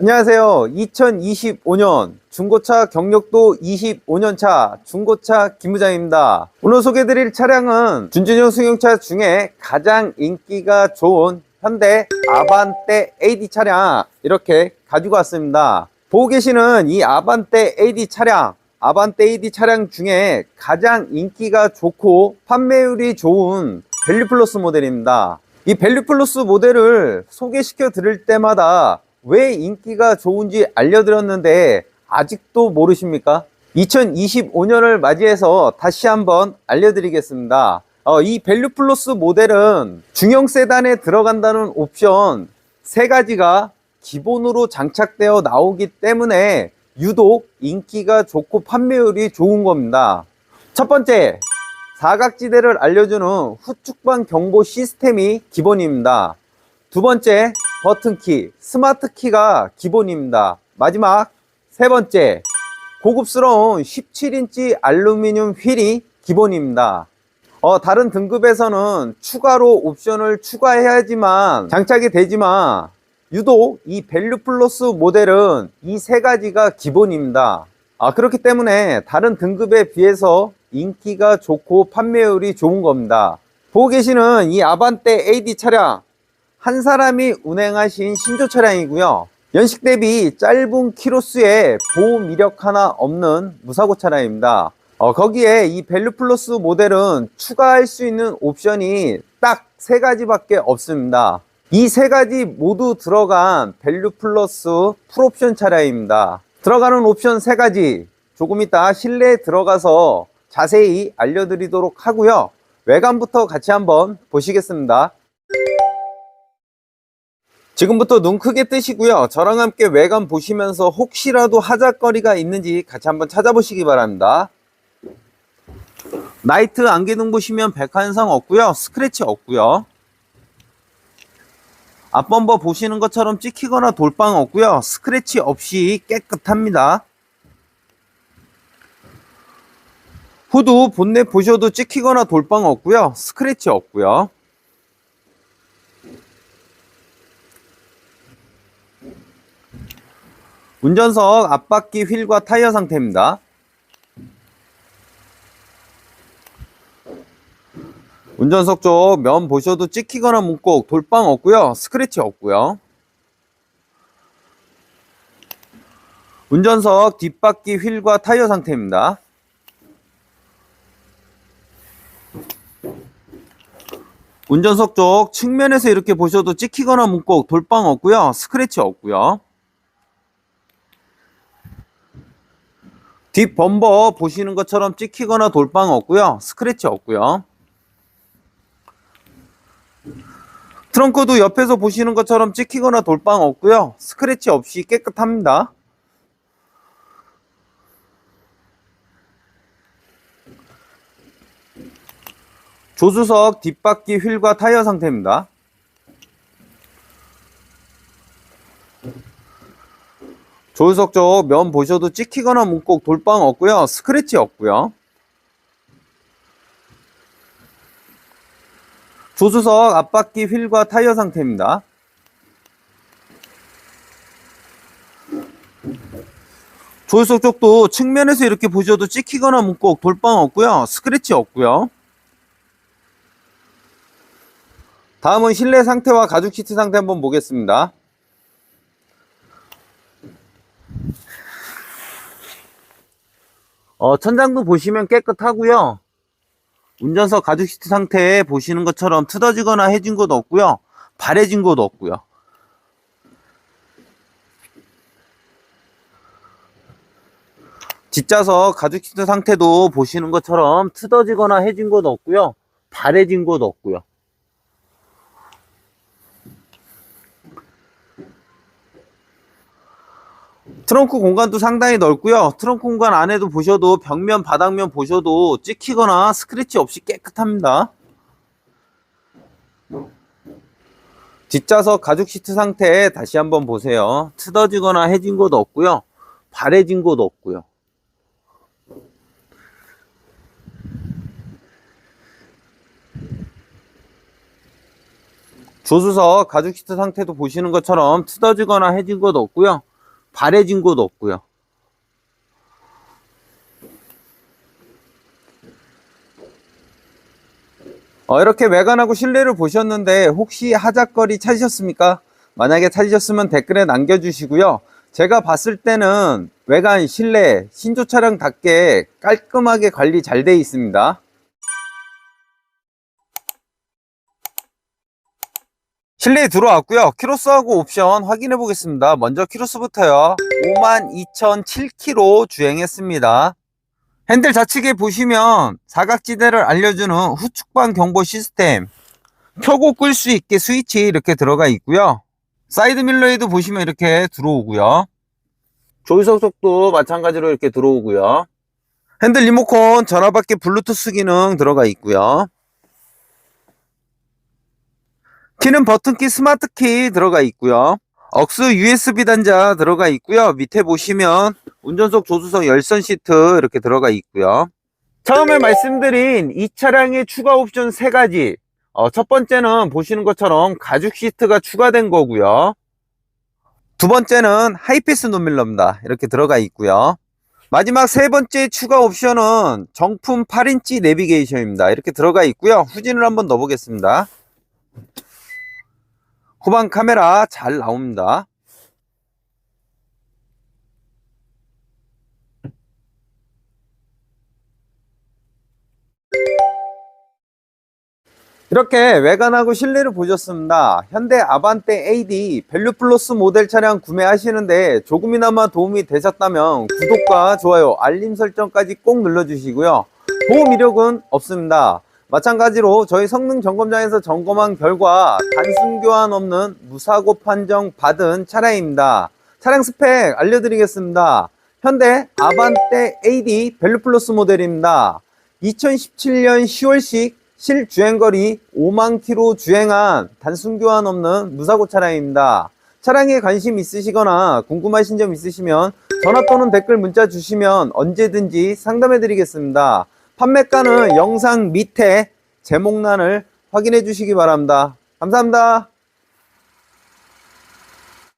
안녕하세요. 2025년 중고차 경력도 25년차 중고차 김부장입니다. 오늘 소개해드릴 차량은 준준형 승용차 중에 가장 인기가 좋은 현대 아반떼 AD 차량 이렇게 가지고 왔습니다. 보고 계시는 이 아반떼 AD 차량 아반떼 AD 차량 중에 가장 인기가 좋고 판매율이 좋은 밸류 플러스 모델입니다. 이 밸류 플러스 모델을 소개시켜 드릴 때마다 왜 인기가 좋은지 알려드렸는데 아직도 모르십니까? 2025년을 맞이해서 다시 한번 알려드리겠습니다. 어, 이 밸류 플러스 모델은 중형 세단에 들어간다는 옵션 세 가지가 기본으로 장착되어 나오기 때문에 유독 인기가 좋고 판매율이 좋은 겁니다. 첫 번째, 사각지대를 알려주는 후축방 경보 시스템이 기본입니다. 두 번째, 버튼키, 스마트키가 기본입니다. 마지막, 세 번째, 고급스러운 17인치 알루미늄 휠이 기본입니다. 어, 다른 등급에서는 추가로 옵션을 추가해야지만 장착이 되지만 유독 이 밸류 플러스 모델은 이 세 가지가 기본입니다. 아, 그렇기 때문에 다른 등급에 비해서 인기가 좋고 판매율이 좋은 겁니다. 보고 계시는 이 아반떼 AD 차량 한 사람이 운행하신 신조 차량이고요. 연식 대비 짧은 키로수에 보호 이력 하나 없는 무사고 차량입니다. 어, 거기에 이 밸류 플러스 모델은 추가할 수 있는 옵션이 딱 세 가지밖에 없습니다. 이 세 가지 모두 들어간 밸류 플러스 풀옵션 차량입니다. 들어가는 옵션 세 가지 조금 이따 실내에 들어가서 자세히 알려드리도록 하고요. 외관부터 같이 한번 보시겠습니다. 지금부터 눈 크게 뜨시고요. 저랑 함께 외관 보시면서 혹시라도 하자거리가 있는지 같이 한번 찾아보시기 바랍니다. 나이트 안개등 보시면 백한상 없고요. 스크래치 없고요. 앞범버 보시는 것처럼 찍히거나 돌빵 없고요. 스크래치 없이 깨끗합니다. 후드 본넷 보셔도 찍히거나 돌빵 없고요. 스크래치 없고요. 운전석 앞바퀴 휠과 타이어 상태입니다. 운전석 쪽 면 보셔도 찍히거나 뭉꼭 돌빵 없고요. 스크래치 없고요. 운전석 뒷바퀴 휠과 타이어 상태입니다. 운전석 쪽 측면에서 이렇게 보셔도 찍히거나 뭉꼭 돌빵 없고요. 스크래치 없고요. 뒷 범버 보시는 것처럼 찍히거나 돌빵 없고요. 스크래치 없고요. 트렁크도 옆에서 보시는 것처럼 찍히거나 돌빵 없고요. 스크래치 없이 깨끗합니다. 조수석 뒷바퀴 휠과 타이어 상태입니다. 조수석 쪽 면 보셔도 찍히거나 뭉꼭 돌빵 없고요. 스크래치 없고요. 조수석 앞바퀴 휠과 타이어 상태입니다. 조수석 쪽도 측면에서 이렇게 보셔도 찍히거나 뭉꼭 돌빵 없고요. 스크래치 없고요. 다음은 실내 상태와 가죽 시트 상태 한번 보겠습니다. 어, 천장도 보시면 깨끗하고요. 운전석 가죽 시트 상태 보시는 것처럼 틀어지거나 해진 곳 없고요. 바래진 곳 없고요. 뒷좌석 가죽 시트 상태도 보시는 것처럼 틀어지거나 해진 곳 없고요. 바래진 곳 없고요. 트렁크 공간도 상당히 넓고요. 트렁크 공간 안에도 보셔도 벽면, 바닥면 보셔도 찍히거나 스크래치 없이 깨끗합니다. 뒷좌석 가죽 시트 상태 다시 한번 보세요. 틀어지거나 해진 곳 없고요. 바래진 곳 없고요. 조수석 가죽 시트 상태도 보시는 것처럼 틀어지거나 해진 곳 없고요. 바래진 곳 없고요. 어, 이렇게 외관하고 실내를 보셨는데 혹시 하작거리 찾으셨습니까? 만약에 찾으셨으면 댓글에 남겨주시고요. 제가 봤을 때는 외관, 실내, 신조 차량답게 깔끔하게 관리 잘 돼 있습니다. 실내에 들어왔고요. 키로수하고 옵션 확인해 보겠습니다. 먼저 키로수부터요. 52,007km 주행했습니다. 핸들 좌측에 보시면 사각지대를 알려주는 후측방 경보 시스템 켜고 끌 수 있게 스위치 이렇게 들어가 있고요. 사이드 밀러에도 보시면 이렇게 들어오고요. 조이석석도 마찬가지로 이렇게 들어오고요. 핸들 리모컨 전화밖에 블루투스 기능 들어가 있고요. 키는 버튼키 스마트키 들어가 있고요. 억스 USB 단자 들어가 있고요. 밑에 보시면 운전석 조수석 열선 시트 이렇게 들어가 있고요. 처음에 말씀드린 이 차량의 추가 옵션 세 가지. 어, 첫 번째는 보시는 것처럼 가죽 시트가 추가된 거고요. 두 번째는 하이패스 노밀러입니다. 이렇게 들어가 있고요. 마지막 세 번째 추가 옵션은 정품 8인치 내비게이션입니다. 이렇게 들어가 있고요. 후진을 한번 넣어보겠습니다. 후방 카메라 잘 나옵니다. 이렇게 외관하고 실내를 보셨습니다. 현대 아반떼 AD 밸류 플러스 모델 차량 구매하시는데 조금이나마 도움이 되셨다면 구독과 좋아요, 알림 설정까지 꼭 눌러주시고요. 보험 이력은 없습니다. 마찬가지로 저희 성능 점검장에서 점검한 결과 단순 교환 없는 무사고 판정 받은 차량입니다. 차량 스펙 알려드리겠습니다. 현대 아반떼 AD 밸류 플러스 모델입니다. 2017년 10월식 실주행거리 5만 킬로 주행한 단순 교환 없는 무사고 차량입니다. 차량에 관심 있으시거나 궁금하신 점 있으시면 전화 또는 댓글 문자 주시면 언제든지 상담해 드리겠습니다. 판매가는 영상 밑에 제목란을 확인해 주시기 바랍니다. 감사합니다.